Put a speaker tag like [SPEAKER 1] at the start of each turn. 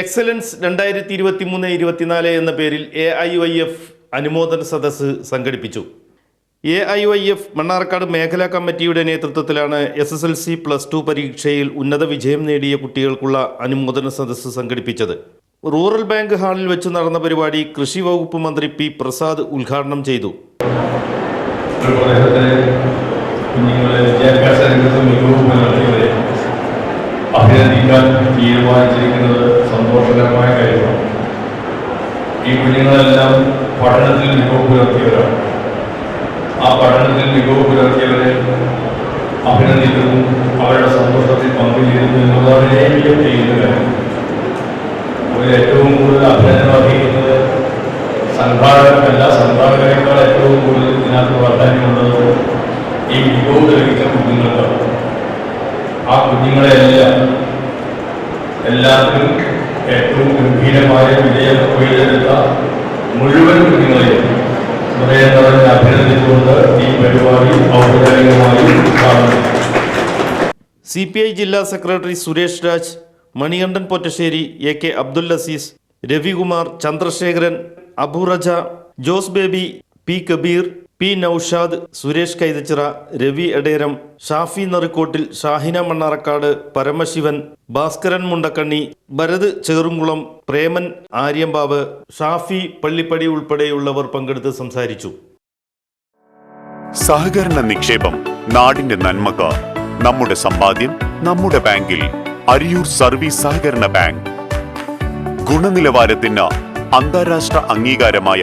[SPEAKER 1] Excellence രണ്ടായിരത്തി ഇരുപത്തി മൂന്ന് ഇരുപത്തിനാല് എന്ന പേരിൽ എ ഐ വൈ എഫ് അനുമോദന സദസ്സ് സംഘടിപ്പിച്ചു. A I Y F Mannarkkad മേഖലാ കമ്മിറ്റിയുടെ നേതൃത്വത്തിലാണ് S S L C plus two പരീക്ഷയിൽ ഉന്നത വിജയം നേടിയ കുട്ടികൾക്കുള്ള അനുമോദന സദസ്സ് സംഘടിപ്പിച്ചത്. റൂറൽ ബാങ്ക് ഹാളിൽ വെച്ച് നടന്ന പരിപാടി കൃഷി വകുപ്പ് മന്ത്രി പി പ്രസാദ് ഉദ്ഘാടനം ചെയ്തു.
[SPEAKER 2] അഭിനന്ദിക്കാൻ തീരുമാനിച്ചിരിക്കുന്നത് ഈ കുഞ്ഞുങ്ങളെല്ലാം പഠനത്തിൽ മികവ് പുലർത്തിയവരാണ് ആ പഠനത്തിൽ മികവ് പുലർത്തിയവരെ അഭിനന്ദിക്കുന്നു. അവരുടെ സന്തോഷത്തിൽ പങ്കുചേരുന്നു എന്നുള്ളതാണ് ഏറ്റവും ചെയ്യുന്ന ഏറ്റവും കൂടുതൽ അഭിനന്ദനം അറിയിക്കുന്നത് സംഘാടകരല്ല. സംഘാടകരെക്കാൾ ഏറ്റവും കൂടുതൽ ഇതിനകത്ത് പ്രാധാന്യമുള്ളത് ഈ മികവ് തെളിയിച്ച കുഞ്ഞുങ്ങൾക്കാണ്. ആ കുഞ്ഞുങ്ങളെല്ലാം എല്ലാവർക്കും ഏറ്റവും ഗംഭീരമായ വിജയം കൊയ്തെടുത്ത മുഴുവൻ കുഞ്ഞുങ്ങളെയും ഹൃദയം നിറഞ്ഞ് അഭിനന്ദിച്ചുകൊണ്ട് ഈ പരിപാടി ഔപചാരികമായി
[SPEAKER 1] സി പി ഐ ജില്ലാ secretary Suresh Raj Manikandan Pottassery A K Abdul Azeez Ravikumar Chandrasekharan Aburaja Jose Baby P Kabeer P Naushad Suresh Kaithachira Ravi Ederam Shafi Narukkottil Shahina Mannarakkad Paramasivan Bhaskaran Mundakkanni Bharath Cherumkulam Preman Aryambavu Shafi Pallippadi ഉൾപ്പെടെയുള്ളവർ പങ്കെടുത്ത് സംസാരിച്ചു.
[SPEAKER 3] സഹകരണ നിക്ഷേപം നാടിന്റെ നന്മക്ക് നമ്മുടെ സമ്പാദ്യം നമ്മുടെ ബാങ്കിൽ അരിയൂർ സർവീസ് സഹകരണ ബാങ്ക്. ഗുണനിലവാരത്തിന് അന്താരാഷ്ട്ര അംഗീകാരമായ